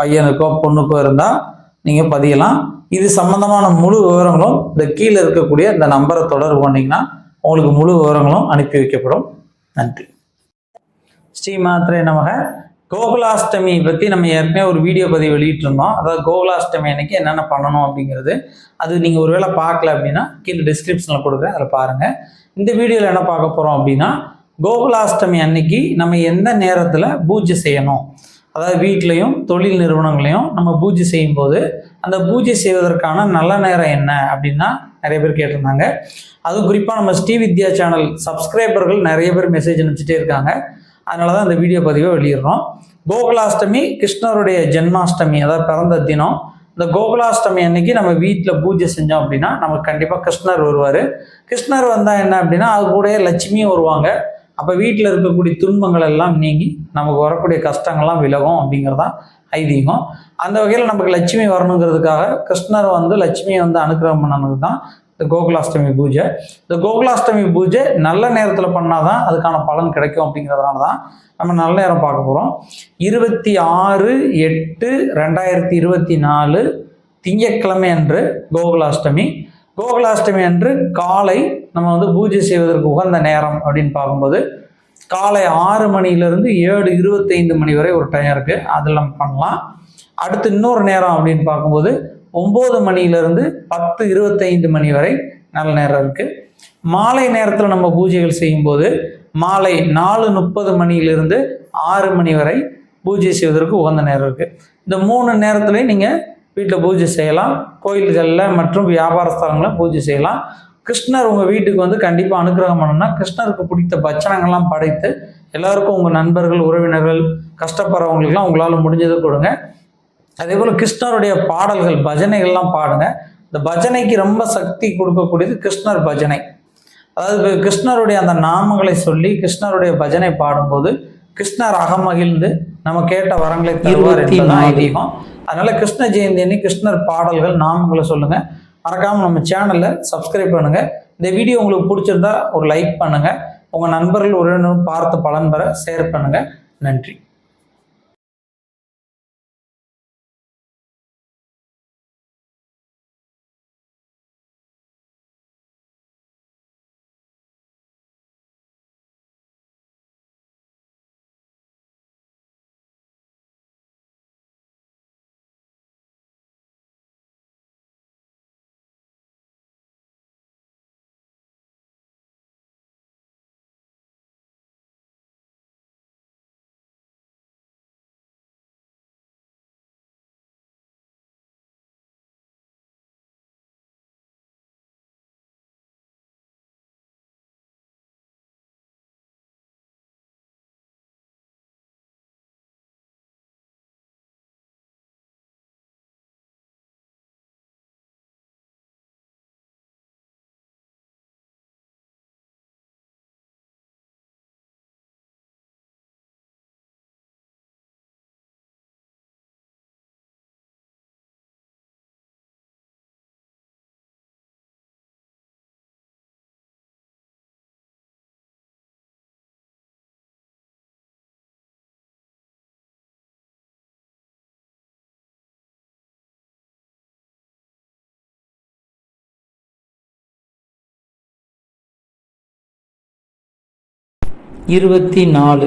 பையனுக்கோ பொண்ணுக்கோ இருந்தால் நீங்கள் பதியலாம். இது சம்பந்தமான முழு விவரங்களும் இந்த கீழே இருக்கக்கூடிய இந்த நம்பரை தொடர்பு பண்ணிங்கன்னா உங்களுக்கு முழு விவரங்களும் அனுப்பி வைக்கப்படும். நன்றி. ஸ்ரீ மாத்திரை நமக. கோகுலாஷ்டமி பற்றி நம்ம ஏற்கனவே ஒரு வீடியோ பதிவு வெளியிட்டிருந்தோம். அதாவது கோகுலாஷ்டமி அன்னைக்கு என்னென்ன பண்ணணும் அப்படிங்கிறது. அது நீங்கள் ஒருவேளை பார்க்கல அப்படின்னா கீழே டிஸ்கிரிப்ஷனில் கொடுக்குறேன். அதில் பாருங்கள் இந்த வீடியோவில் என்ன பார்க்க போகிறோம் அப்படின்னா கோகுலாஷ்டமி அன்னைக்கு நம்ம எந்த நேரத்தில் பூஜை செய்யணும்? அதாவது வீட்லேயும் தொழில் நிறுவனங்களையும் நம்ம பூஜை செய்யும்போது அந்த பூஜை செய்வதற்கான நல்ல நேரம் என்ன அப்படின்னா நிறைய பேர் கேட்டிருந்தாங்க. அதுவும் குறிப்பாக நம்ம ஸ்ரீ வித்யா சேனல் சப்ஸ்கிரைபர்கள் நிறைய பேர் மெசேஜ் அனுப்பிச்சிட்டே இருக்காங்க. அதனால தான் இந்த வீடியோ பதிவை வெளியிடுறோம். கோகுலாஷ்டமி கிருஷ்ணருடைய ஜென்மாஷ்டமி அதாவது பிறந்த தினம். இந்த கோகுலாஷ்டமி அன்னைக்கு நம்ம வீட்டில் பூஜை செஞ்சோம் அப்படின்னா நமக்கு கண்டிப்பாக கிருஷ்ணர் வருவார். கிருஷ்ணர் வந்தால் என்ன அப்படின்னா அது கூடயே லட்சுமியும் வருவாங்க. அப்போ வீட்டில் இருக்கக்கூடிய துன்பங்கள் எல்லாம் நீங்கி நமக்கு வரக்கூடிய கஷ்டங்கள்லாம் விலகும் அப்படிங்கிறதான் ஐதீகம். அந்த வகையில் நமக்கு லட்சுமி வரணுங்கிறதுக்காக கிருஷ்ணர் வந்து லட்சுமியை வந்து அனுக்கிரகம் பண்ணனது தான் இந்த கோகுலாஷ்டமி பூஜை. இந்த கோகுலாஷ்டமி பூஜை நல்ல நேரத்தில் பண்ணால் தான் அதுக்கான பலன் கிடைக்கும் அப்படிங்கிறதுனால தான் நம்ம நல்ல நேரம் பார்க்க போகிறோம் இருபத்தி ஆறு எட்டு ரெண்டாயிரத்தி இருபத்தி நாலு திங்கட்கிழமை அன்று கோகுலாஷ்டமி. கோகுலாஷ்டமி அன்று காலை நம்ம வந்து பூஜை செய்வதற்கு உகந்த நேரம் அப்படின்னு பார்க்கும்போது காலை ஆறு மணிலேருந்து ஏழு இருபத்தைந்து மணி வரை ஒரு டைம் இருக்குது அதில் நம்ம பண்ணலாம். அடுத்து இன்னொரு நேரம் அப்படின்னு பார்க்கும்போது ஒம்பது மணியிலிருந்து பத்து இருபத்தைந்து மணி வரை நல்ல நேரம் இருக்குது மாலை நேரத்தில் நம்ம பூஜைகள் செய்யும்போது மாலை நாலு முப்பது மணியிலிருந்து ஆறு மணி வரை பூஜை செய்வதற்கு உகந்த நேரம் இருக்குது இந்த மூணு நேரத்துலையும் நீங்கள் வீட்டில் பூஜை செய்யலாம். கோயில்களில் மற்றும் வியாபார ஸ்தலங்களில் பூஜை செய்யலாம். கிருஷ்ணர் உங்கள் வீட்டுக்கு வந்து கண்டிப்பாக அனுகிரகம் பண்ணணும்னா கிருஷ்ணருக்கு பிடித்த பச்சனங்கள்லாம் படைத்து எல்லாருக்கும் உங்கள் நண்பர்கள் உறவினர்கள் கஷ்டப்படுறவங்களுக்குலாம் உங்களால் முடிஞ்சதை கொடுங்க. அதே போல் கிருஷ்ணருடைய பாடல்கள் பஜனைகள்லாம் பாடுங்க. இந்த பஜனைக்கு ரொம்ப சக்தி கொடுக்கக்கூடியது கிருஷ்ணர் பஜனை. அதாவது கிருஷ்ணருடைய அந்த நாமங்களை சொல்லி கிருஷ்ணருடைய பஜனை பாடும்போது கிருஷ்ணர் அகமகிழ்ந்து நம்ம கேட்ட வரங்களை தருவார் என்பதுதான் ஐதீகம். அதனால கிருஷ்ண ஜெயந்தி அன்னைக்கு கிருஷ்ணர் பாடல்கள் நாமங்களை சொல்லுங்க. மறக்காமல் நம்ம சேனலை சப்ஸ்கிரைப் பண்ணுங்கள் இந்த வீடியோ உங்களுக்கு பிடிச்சிருந்தா ஒரு லைக் பண்ணுங்கள் உங்கள் நண்பர்கள் உறவினரும் பார்த்து பலன் பெற ஷேர் பண்ணுங்கள் நன்றி. இருபத்தி நாலு.